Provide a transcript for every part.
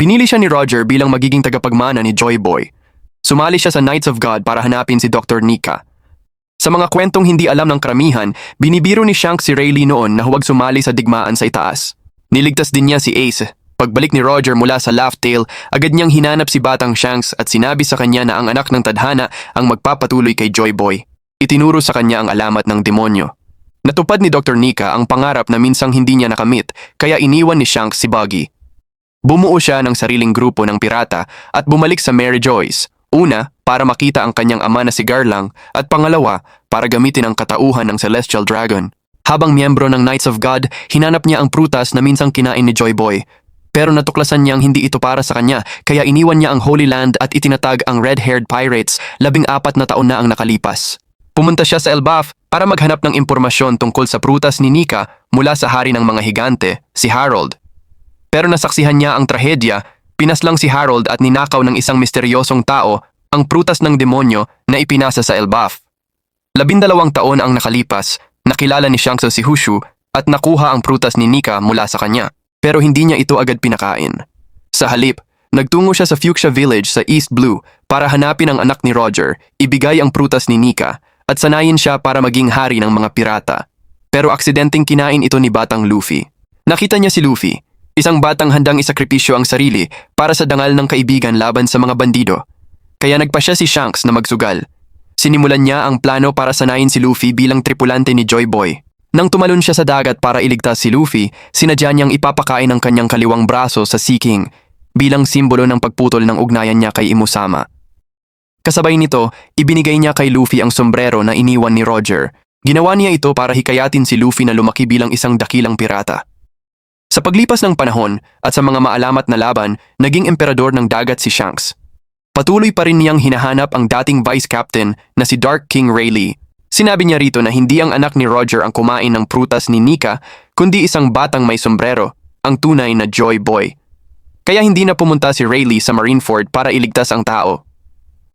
Pinili siya ni Roger bilang magiging tagapagmana ni Joy Boy. Sumali siya sa Knights of God para hanapin si Dr. Nika. Sa mga kwentong hindi alam ng karamihan, binibiro ni Shanks si Rayleigh noon na huwag sumali sa digmaan sa itaas. Niligtas din niya si Ace. Pagbalik ni Roger mula sa Laugh Tale, agad niyang hinanap si Batang Shanks at sinabi sa kanya na ang anak ng tadhana ang magpapatuloy kay Joy Boy. Itinuro sa kanya ang alamat ng demonyo. Natupad ni Dr. Nika ang pangarap na minsang hindi niya nakamit kaya iniwan ni Shanks si Buggy. Bumuo siya ng sariling grupo ng pirata at bumalik sa Mary Joyce. Una, para makita ang kanyang ama na si Garlang at pangalawa, para gamitin ang katauhan ng Celestial Dragon. Habang miyembro ng Knights of God, hinanap niya ang prutas na minsang kinain ni Joy Boy. Pero natuklasan niyang hindi ito para sa kanya kaya iniwan niya ang Holy Land at itinatag ang Red-Haired Pirates labing apat na taon na ang nakalipas. Pumunta siya sa Elbaf para maghanap ng impormasyon tungkol sa prutas ni Nika mula sa hari ng mga higante, si Harold. Pero nasaksihan niya ang trahedya, pinaslang si Harold at ninakaw ng isang misteryosong tao ang prutas ng demonyo na ipinasa sa Elbaf. Labindalawang taon ang nakalipas, nakilala ni Shangso si Hushu at nakuha ang prutas ni Nika mula sa kanya, pero hindi niya ito agad pinakain. Sa halip, nagtungo siya sa Fuchsia Village sa East Blue para hanapin ang anak ni Roger, ibigay ang prutas ni Nika, at sanayin siya para maging hari ng mga pirata. Pero aksidenteng kinain ito ni Batang Luffy. Nakita niya si Luffy, isang batang handang isakripisyo ang sarili para sa dangal ng kaibigan laban sa mga bandido. Kaya nagpa siya si Shanks na magsugal. Sinimulan niya ang plano para sanayin si Luffy bilang tripulante ni Joy Boy. Nang tumalon siya sa dagat para iligtas si Luffy, sinadya niyang ipapakain ang kanyang kaliwang braso sa Sea King bilang simbolo ng pagputol ng ugnayan niya kay Imusama. Kasabay nito, ibinigay niya kay Luffy ang sombrero na iniwan ni Roger. Ginawa niya ito para hikayatin si Luffy na lumaki bilang isang dakilang pirata. Sa paglipas ng panahon at sa mga maalamat na laban, naging emperador ng dagat si Shanks. Patuloy pa rin niyang hinahanap ang dating vice captain na si Dark King Rayleigh. Sinabi niya rito na hindi ang anak ni Roger ang kumain ng prutas ni Nika, kundi isang batang may sombrero, ang tunay na Joy Boy. Kaya hindi na pumunta si Rayleigh sa Marineford para iligtas ang tao.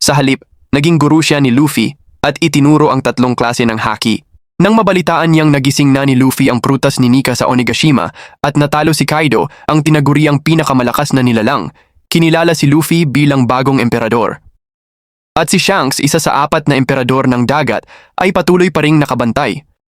Sa halip, naging guru siya ni Luffy at itinuro ang tatlong klase ng haki. Nang mabalitaan niyang nagising na ni Luffy ang prutas ni Nika sa Onigashima at natalo si Kaido, ang tinaguriang pinakamalakas na nilalang, kinilala si Luffy bilang bagong emperador. At si Shanks, isa sa apat na emperador ng dagat, ay patuloy pa ring nakabantay.